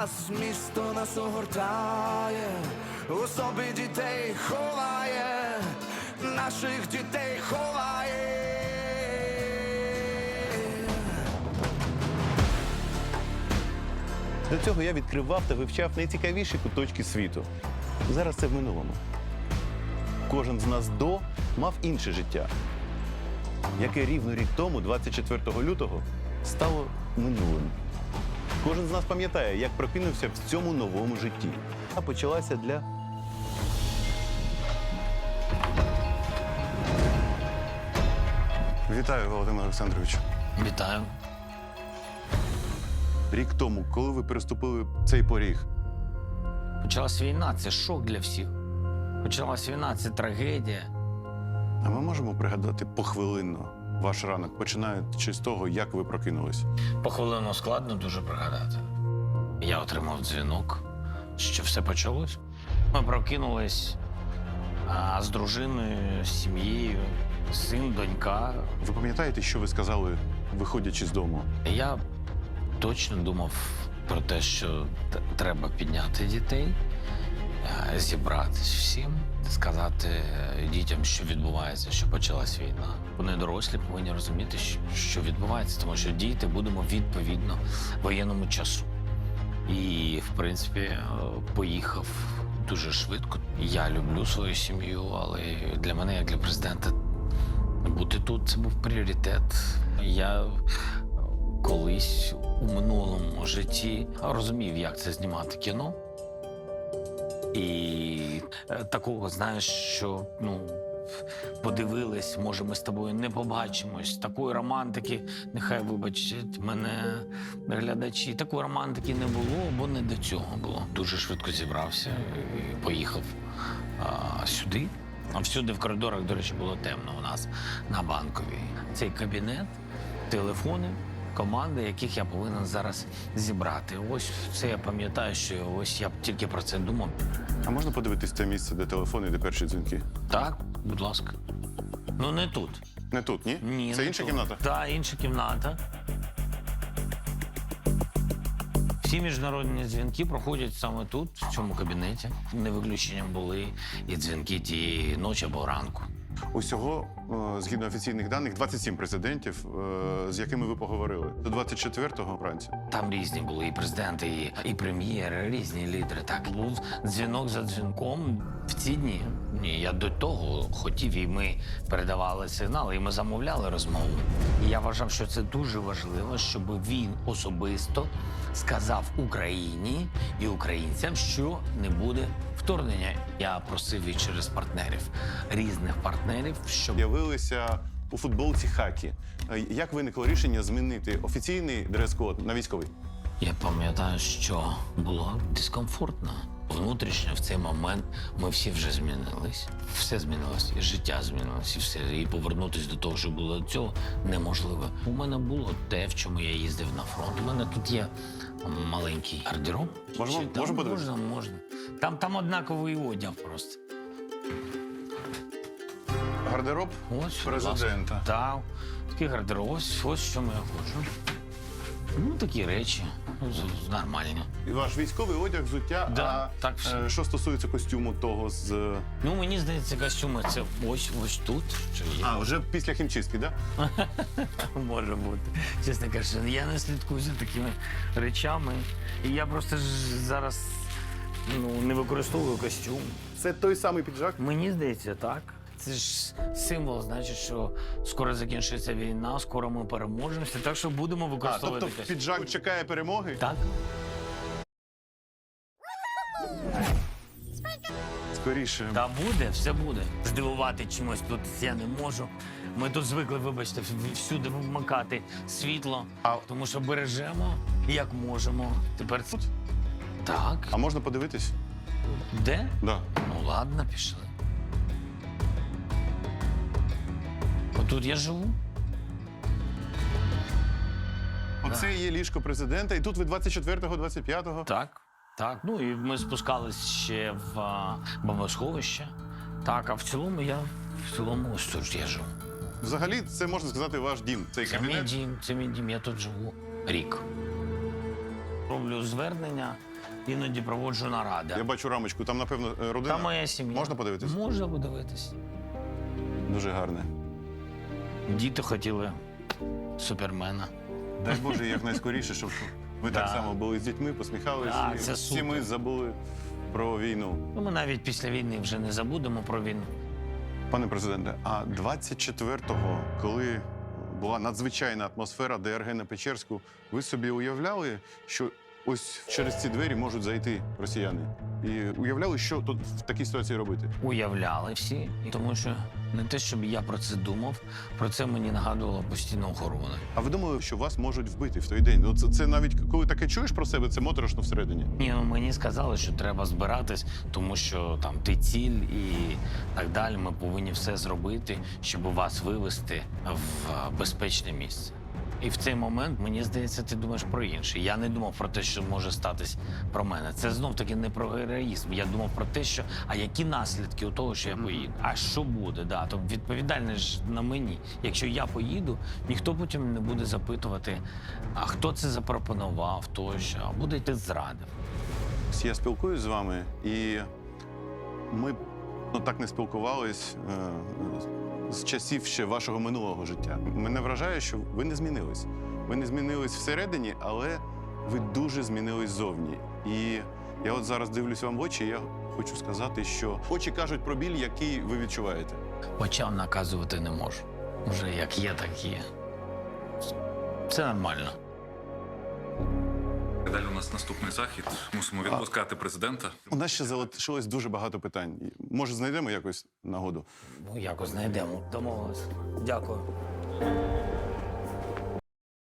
час місто нас огортає, у дітей ховає, наших дітей ховає. До цього я відкривав та вивчав найцікавіші куточки світу. Зараз це в минулому. Кожен з нас до мав інше життя, яке рівно рік тому, 24 лютого, стало минулим. Кожен з нас пам'ятає, як прокинувся в цьому новому житті. А почалася для Вітаю, Володимир Олександрович. Вітаю. Рік тому, коли ви переступили цей поріг, Почалась війна, це шок для всіх. Почалась війна, це трагедія. а ми можемо пригадати похвилинно ваш ранок, починаючи з того, як ви прокинулись. По хвилину складно дуже пригадати. Я отримав дзвінок, що все почалось. Ми прокинулись а, з дружиною, з сім'єю, син, донька. Ви пам'ятаєте, що ви сказали, виходячи з дому? Я точно думав про те, що треба підняти дітей, зібратись всім, сказати дітям, що відбувається, що почалась війна. Вони дорослі повинні розуміти, що- відбувається, тому що діти будемо відповідно воєнному часу. І, в принципі, е, поїхав дуже швидко. Я люблю свою сім'ю, але для мене, як для президента, бути тут це був пріоритет. Я колись у минулому житті розумів, як це знімати кіно. І е, такого, знаєш, що ну. Подивились, може, ми з тобою не побачимось. Такої романтики, нехай вибачать мене глядачі. Такої романтики не було, бо не до цього було. Дуже швидко зібрався і поїхав а, сюди. А всюди в коридорах, до речі, було темно у нас на банковій. Цей кабінет, телефони, команди, яких я повинен зараз зібрати. Ось це я пам'ятаю, що ось я б тільки про це думав. А можна подивитись те місце, де телефони, де перші дзвінки? Так, будь ласка. Ну не тут. Не тут, ні? Ні, Це не інша тут. кімната? Так, інша кімната. Всі міжнародні дзвінки проходять саме тут, в цьому кабінеті. Не виключенням були і дзвінки тієї ночі або ранку. Усього, е, згідно офіційних даних, 27 президентів, е, з якими ви поговорили. До 24-го вранці. Там різні були і президенти, і, і прем'єри, різні лідери. Так був дзвінок за дзвінком в ці дні. Ні, я до того хотів, і ми передавали сигнали, і ми замовляли розмову. І я вважав, що це дуже важливо, щоб він особисто сказав Україні і українцям, що не буде вторгнення. Я просив і через партнерів різних партнерів, щоб З'явилися у футболці хакі. Е, Як виникло рішення змінити офіційний дрес-код на військовий? Я пам'ятаю, що було дискомфортно. Внутрішньо в цей момент ми всі вже змінились. Все змінилось, і життя змінилось, і все. І повернутися до того, що було до цього, неможливо. У мене було те, в чому я їздив на фронт. У мене тут є маленький гардероб. Можемо- Чи там можемо подивитися? можна, можна. Там, там однаковий одяг просто. Гардероб Ось, будь ласка. президента. Так, такий гардероб. Ось, ось що я хочу. Ну, такі речі. Ну, з- нормальні. І ваш військовий одяг, взуття. Да, а так все. е, що стосується костюму того з. е, Ну, мені здається, костюми це ось ось тут. Що є. А, вже після хімчистки, так? Да? Може бути. Чесно кажучи, я не слідкую за такими речами. І я просто ж зараз ну, не використовую костюм. Це той самий піджак. Мені здається, так. Це ж символ, значить, що скоро закінчиться війна, скоро ми переможемося, так що будемо А, використовувати тобто костюм. піджак чекає перемоги? Так? Скоріше. Та буде, все буде. Здивувати чимось тут я не можу. Ми тут звикли, вибачте, в- всюди вмикати світло, А- тому що бережемо як можемо. Тепер тут. Так. А можна подивитись? Де? Да. Ну ладно, пішли. Отут я живу. Оце є ліжко президента, і тут ви 24-го, 25-го. Так. Так. Ну і ми спускались ще в а, бомбосховище. Так, а в цілому я в цілому ось тут я живу. Взагалі, це можна сказати ваш дім. Цей Це мій кабінет. дім, це мій дім, я тут живу рік. Роблю звернення, іноді проводжу наради. Я бачу рамочку, там, напевно, е, родина. Та моя сім'я. Можна подивитись? Можна подивитись. Дуже гарне. Діти хотіли супермена. Дай Боже, якнайскоріше, щоб ви Да. так само були з дітьми, посміхалися. Да, і це всі супер. ми забули про війну. Ну, ми навіть після війни вже не забудемо про війну. Пане президенте, а 24-го, коли була надзвичайна атмосфера ДРГ на Печерську, ви собі уявляли, що ось через ці двері можуть зайти росіяни? І уявляли, що тут в такій ситуації робити? Уявляли всі, тому що не те, щоб я про це думав, про це мені нагадувала постійно охорона. А ви думали, що вас можуть вбити в той день? Ну, це, це навіть коли таке чуєш про себе, це моторошно всередині. Ні, ну мені сказали, що треба збиратись, тому що там ти ціль і так далі. Ми повинні все зробити, щоб вас вивести в е, безпечне місце. І в цей момент мені здається, ти думаєш про інше. Я не думав про те, що може статись про мене. Це знов таки не про героїзм. Я думав про те, що а які наслідки у того, що я поїду? А що буде? Да, то відповідальність ж на мені. Якщо я поїду, ніхто потім не буде запитувати, а хто це запропонував, тощо, а буде ти зрадив. Я спілкуюсь з вами, і ми ну, так не спілкувались е, з часів ще вашого минулого життя. Мене вражає, що ви не змінились. Ви не змінились всередині, але ви дуже змінились зовні. І я от зараз дивлюсь вам в очі, і я хочу сказати, що очі кажуть про біль, який ви відчуваєте. Очам наказувати не можу. Вже як є, так є. Це нормально. Далі у нас наступний захід. Мусимо відпускати президента. У нас ще залишилось дуже багато питань. Може, знайдемо якось нагоду? Ну, якось знайдемо. Домовились. Дякую.